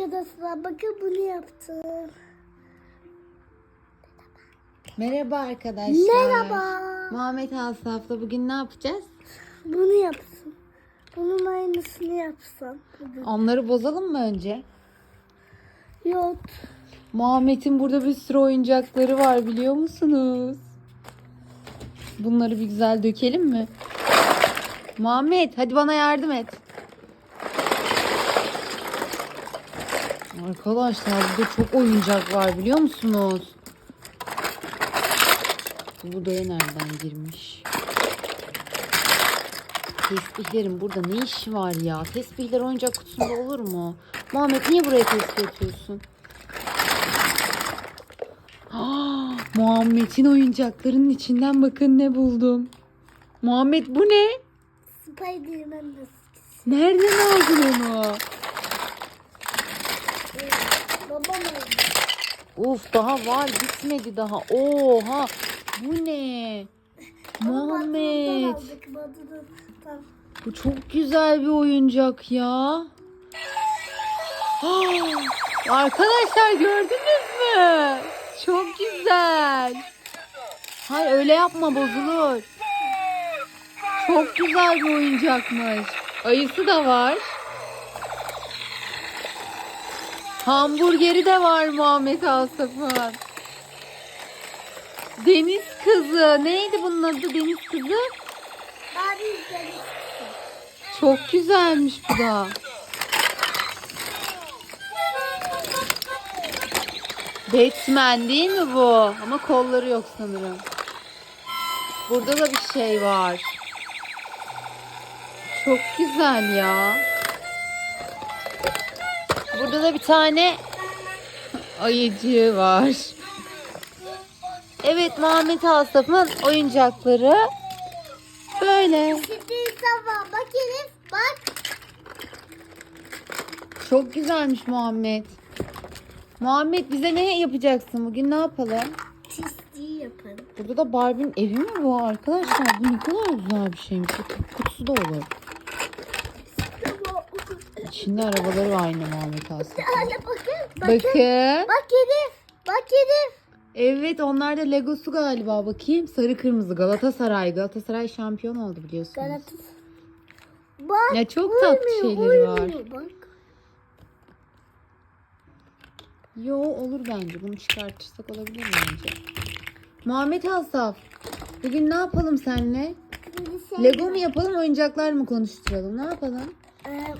Arkadaşlar bakın bunu yaptım. Merhaba arkadaşlar. Merhaba. Muhammed Asaf'la bugün ne yapacağız? Bunu yapsın. Bunun aynısını yapsam. Onları bozalım mı önce? Yok. Muhammed'in burada bir sürü oyuncakları var biliyor musunuz? Bunları bir güzel dökelim mi? Muhammed hadi bana yardım et. Arkadaşlar burada çok oyuncak var biliyor musunuz? Bu odaya nereden girmiş? Tesbihlerin burada ne işi var ya? Tesbihler oyuncak kutusunda olur mu? Muhammed niye buraya tesbih atıyorsun? Ah, Muhammed'in oyuncaklarının içinden bakın ne buldum. Muhammed bu ne? Spiderman de Nereden aldın onu? Babam. Of daha var bitmedi daha. Oha bu ne? Muhammed bu çok güzel bir oyuncak ya. Arkadaşlar gördünüz mü? Çok güzel. Hayır öyle yapma bozulur. Çok güzel bir oyuncakmış. Ayısı da var. Hamburgeri de var Muhammed Asaf'ın. Deniz kızı. Neydi bunun adı deniz kızı? Bari izledim. Çok güzelmiş bu da. Batman değil mi bu? Ama kolları yok sanırım. Burada da bir şey var. Çok güzel ya. Burada da bir tane ayıcı var. Evet Muhammed Asaf'ın oyuncakları böyle. Şimdi bak. Çok güzelmiş Muhammed. Muhammed bize ne yapacaksın bugün? Ne yapalım? Çizgiyi yaparım. Burada da Barbie'nin evi mi bu arkadaşlar? Bu ne kadar güzel bir şeymiş. Kutusu da olur. İçinde arabaları var yine Muhammed. Hadi bakın. Bakın. Bak Elif. Bak Elif. Evet onlar da Legosu galiba. Bakayım. Sarı kırmızı Galatasaray. Galatasaray şampiyon oldu biliyorsunuz. Galatasaray. Bak. Ya çok tatlı uymuyor, şeyleri var. uymuyor. Bak. Yo olur bence. Bunu çıkartırsak olabilir bence. Muhammed Asaf. Bugün ne yapalım seninle? Lego mu yapalım oyuncaklar mı konuşturalım? Ne yapalım? Ee,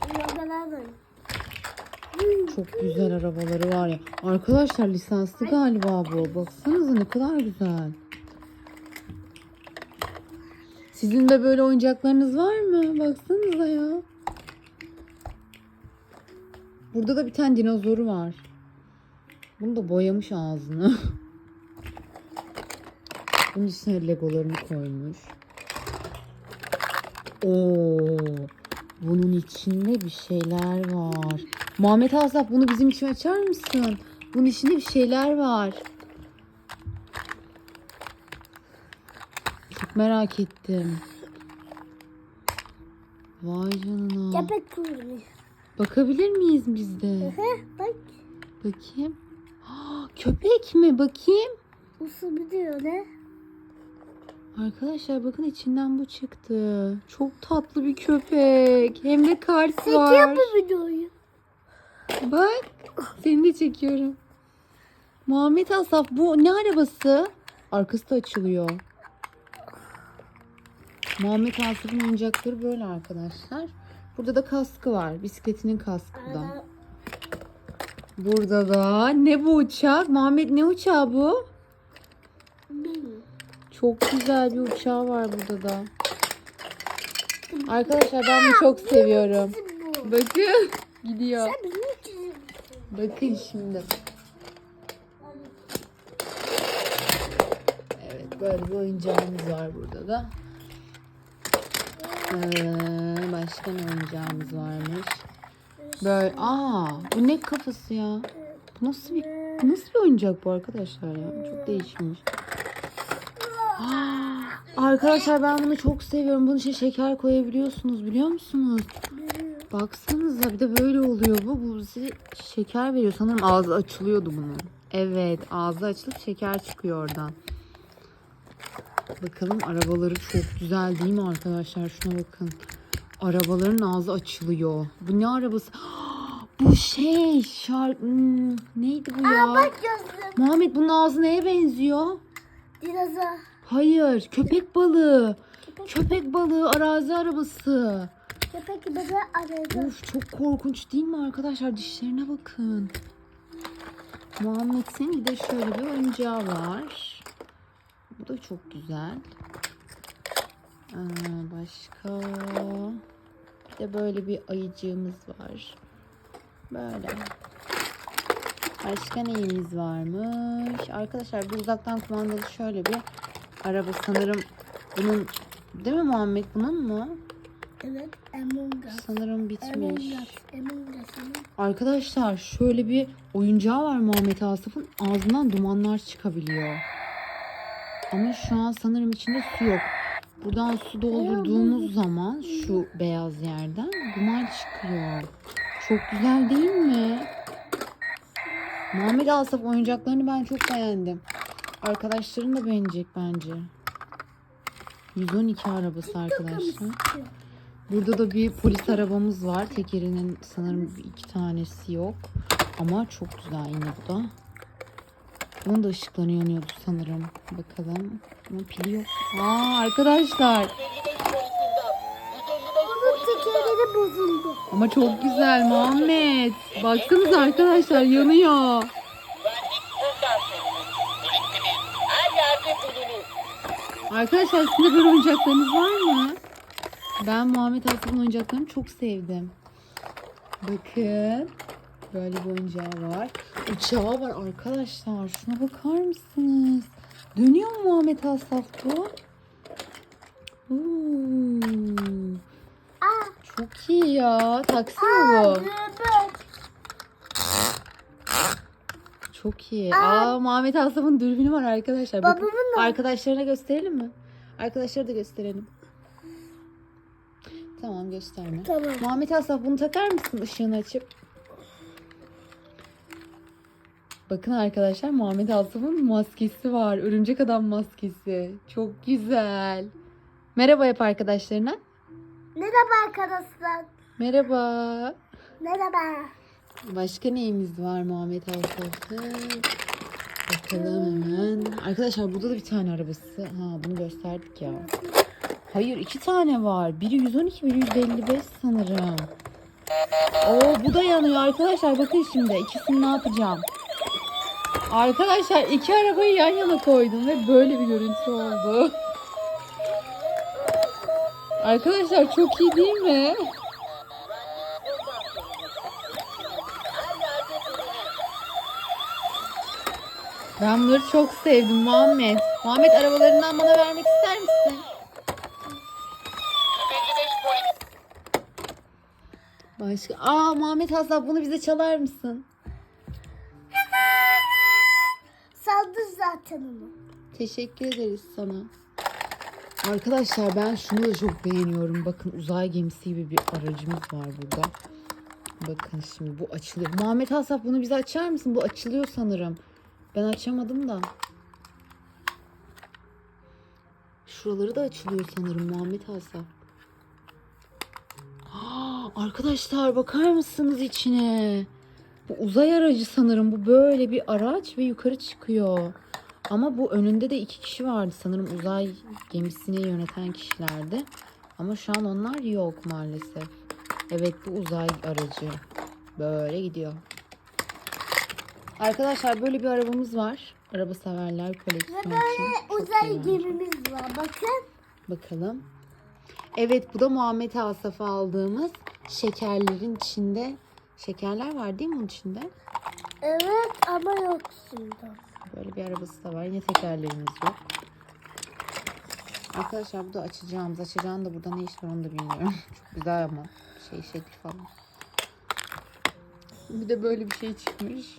Çok güzel arabaları var ya. Arkadaşlar lisanslı galiba bu. Baksanıza ne kadar güzel. Sizin de böyle oyuncaklarınız var mı? Baksanıza ya. Burada da bir tane dinozoru var. Bunu da boyamış ağzını. Bunun içine legolarını koymuş. Oo, bunun içinde bir şeyler var. Muhammed Asaf bunu bizim için açar mısın? Bunun içinde bir şeyler var. Çok merak ettim. Vay canına. Köpek kuyruğu. Bakabilir miyiz biz de? Bak. Bakayım. Ah, köpek mi? Bakayım. Usu biliyor ne? Arkadaşlar bakın içinden bu çıktı. Çok tatlı bir köpek. Hem de kart Çekiyor var. bu videoyu. Bak. Seni de çekiyorum. Muhammed Asaf bu ne arabası? Arkası da açılıyor. Muhammed Asaf'ın oyuncakları böyle arkadaşlar. Burada da kaskı var. Bisikletinin kaskı da. Burada da ne bu uçak? Muhammed ne uçağı bu? Çok güzel bir uçağı var burada da. Arkadaşlar ben bunu çok seviyorum. Bakın gidiyor. Bakın şimdi. Evet böyle bir oyuncağımız var burada da. Ee, başka ne oyuncağımız varmış? Böyle aa bu ne kafası ya? Bu nasıl bir nasıl bir oyuncak bu arkadaşlar ya? Çok değişmiş. Aa, arkadaşlar ben bunu çok seviyorum. Bunun içine şeker koyabiliyorsunuz biliyor musunuz? Baksanıza bir de böyle oluyor bu. Bu bize şeker veriyor. Sanırım ağzı açılıyordu bunun. Evet ağzı açılıp şeker çıkıyor oradan. Bakalım arabaları çok güzel değil mi arkadaşlar? Şuna bakın. Arabaların ağzı açılıyor. Bu ne arabası? Bu şey şar... hmm, neydi bu ya? Bak gözlüm. Muhammed bunun ağzı neye benziyor? Dinozor. Hayır köpek balığı. Köpek balığı arazi arabası. Köpek balığı aradı. Of çok korkunç değil mi arkadaşlar? Dişlerine bakın. Muhammed'in bir de şöyle bir oyuncağı var. Bu da çok güzel. Aa, başka bir de böyle bir ayıcığımız var. Böyle. Başka neyimiz varmış? Arkadaşlar bu uzaktan kumandalı şöyle bir araba sanırım bunun değil mi Muhammed bunun mu? Evet. Among Us. Sanırım Among bitmiş. Us. Among Us'ın. Arkadaşlar şöyle bir oyuncağı var Muhammed Asaf'ın ağzından dumanlar çıkabiliyor. Ama şu an sanırım içinde su yok. Buradan su doldurduğumuz zaman şu beyaz yerden duman çıkıyor. Çok güzel değil mi? Muhammed Asaf oyuncaklarını ben çok beğendim. Arkadaşların da beğenecek bence. 112 arabası arkadaşlar. Burada da bir polis arabamız var. Tekerinin sanırım iki tanesi yok. Ama çok güzel yine bu da. Bunun da ışıkları yanıyordu sanırım. Bakalım. Ama pili yok. Aa arkadaşlar. Ama çok güzel Muhammed. Baksanıza arkadaşlar yanıyor. Arkadaşlar sizin de böyle oyuncaklarınız var mı? Ben Muhammed Asaf'ın oyuncaklarını çok sevdim. Bakın. Böyle bir oyuncağı var. Uçağı var arkadaşlar. Şuna bakar mısınız? Dönüyor mu Muhammed Asaf bu? Oo, çok iyi ya. Taksi mi bu? Çok iyi. Aa, Muhammed Asaf'ın dürbünü var arkadaşlar. Bakın, Babamın da. Arkadaşlarına gösterelim mi? Arkadaşlara da gösterelim. Tamam gösterme. Tamam. Muhammed Asaf bunu takar mısın ışığını açıp? Bakın arkadaşlar Muhammed Asaf'ın maskesi var. Örümcek adam maskesi. Çok güzel. Merhaba yap arkadaşlarına. Merhaba arkadaşlar. Merhaba. Merhaba. Başka neyimiz var Muhammed Asaf'ın? Bakalım hemen. Arkadaşlar burada da bir tane arabası. Ha bunu gösterdik ya. Hayır iki tane var. Biri 112 biri 155 sanırım. Oo bu da yanıyor arkadaşlar. Bakın şimdi ikisini ne yapacağım. Arkadaşlar iki arabayı yan yana koydum ve böyle bir görüntü oldu. Arkadaşlar çok iyi değil mi? Ben bunları çok sevdim Muhammed. Muhammed arabalarından bana vermek ister misin? 55 polis. Başka. Aa Muhammed Hasan bunu bize çalar mısın? Saldı zaten onu. Teşekkür ederiz sana. Arkadaşlar ben şunu da çok beğeniyorum. Bakın uzay gemisi gibi bir aracımız var burada. Bakın şimdi bu açılıyor. Muhammed Hasaf bunu bize açar mısın? Bu açılıyor sanırım. Ben açamadım da. Şuraları da açılıyor sanırım Muhammed Hasaf. Aa, Arkadaşlar bakar mısınız içine? Bu uzay aracı sanırım. Bu böyle bir araç ve yukarı çıkıyor. Ama bu önünde de iki kişi vardı sanırım uzay gemisini yöneten kişilerdi. Ama şu an onlar yok maalesef. Evet bu uzay aracı. Böyle gidiyor. Arkadaşlar böyle bir arabamız var. Araba severler koleksiyon Ve için. böyle Çok uzay gemimiz var. Bakın. Bakalım. Evet bu da Muhammed Asaf'a aldığımız şekerlerin içinde. Şekerler var değil mi onun içinde? Evet ama yok şimdi. Böyle bir arabası da var. Yine tekerlerimiz yok. Arkadaşlar bu da açacağımız. Açacağın da burada ne iş var onu da bilmiyorum. Çok güzel ama. Şey şekli falan. Bir de böyle bir şey çıkmış.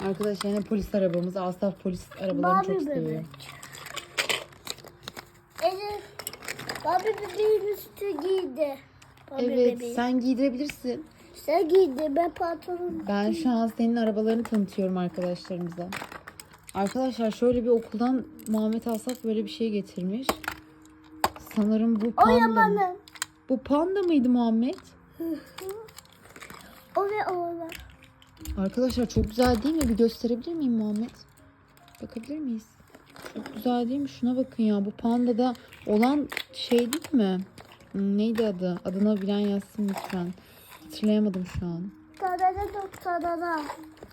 Arkadaşlar yine polis arabamız. Asaf polis arabalarını Mavi çok bebek. seviyor. Elif. Babi bebeğin üstü giydi. Barbie Evet bebeği. sen giydirebilirsin. Sen giydin ben pantolon. Ben şu an senin arabalarını tanıtıyorum arkadaşlarımıza. Arkadaşlar şöyle bir okuldan Muhammed Asaf böyle bir şey getirmiş. Sanırım bu O panda. mı? yamanın. Bu panda mıydı Muhammed? O ve oğlan. Arkadaşlar çok güzel değil mi? Bir gösterebilir miyim Muhammed? Bakabilir miyiz? Çok güzel değil mi? Şuna bakın ya. Bu pandada olan şey değil mi? Hmm, Neydi adı? Adını bilen yazsın lütfen. Hatırlayamadım şu an. Tadada doktorada.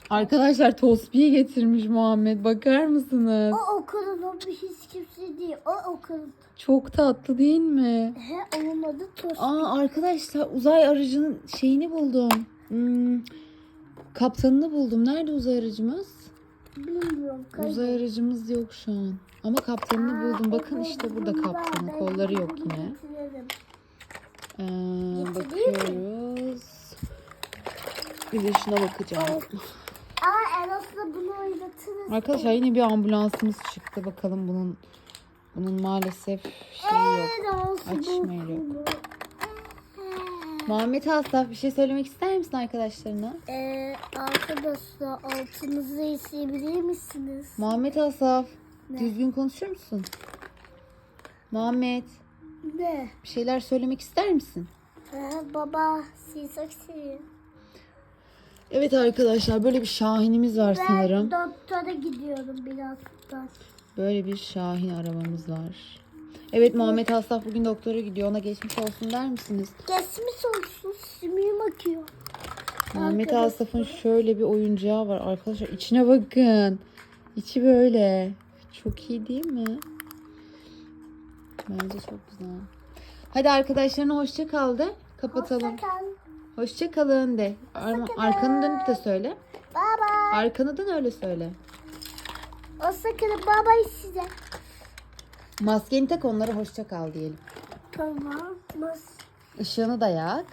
Arkadaşlar tospiye getirmiş Muhammed. Bakar mısınız? O okulun o bir hiç kimse değil. O okulun. Çok tatlı değil mi? He onun adı Tost. Aa arkadaşlar uzay aracının şeyini buldum. Hmm, kaptanını buldum. Nerede uzay aracımız? Bilmiyorum. Uzay aracımız yok şu an. Ama kaptanını buldum. Bakın işte burada Ben kolları yok yine. Ee, bakıyoruz. Bir de şuna bakacağım. Aa Eros'la bunu oynatırız. Arkadaşlar yine bir ambulansımız çıktı. Bakalım bunun bunun maalesef şeyi yok. Açmayı yok. Muhammed Asaf bir şey söylemek ister misin arkadaşlarına? Ee, arkadaşlar altınızı isteyebilir misiniz? Muhammed Asaf Ne? düzgün konuşur musun? Muhammed Ne? bir şeyler söylemek ister misin? Ee, baba sizi çok seviyorum. Evet arkadaşlar böyle bir şahinimiz var Ben sanırım. doktora gidiyorum birazdan. Böyle bir şahin arabamız var. Evet Muhammed Asaf bugün doktora gidiyor. Ona geçmiş olsun der misiniz? Geçmiş olsun sümüğüm akıyor. Muhammed Arkadaşlar. Asaf'ın şöyle bir oyuncağı var arkadaşlar. İçine bakın. İçi böyle. Çok iyi değil mi? Bence çok güzel. Hadi arkadaşlarına hoşça kal de. Kapatalım. Hoşça kal. Hoşça kalın de. Ar- arkanı dönüp de söyle. Bye. Arkanı dön öyle söyle. Hoşça kalın. Bye size. Maskeni tak onlara hoşça kal diyelim. Tamam. Nasıl? Işığını da yak.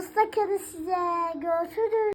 Hoşça kalın size. Görüşürüz.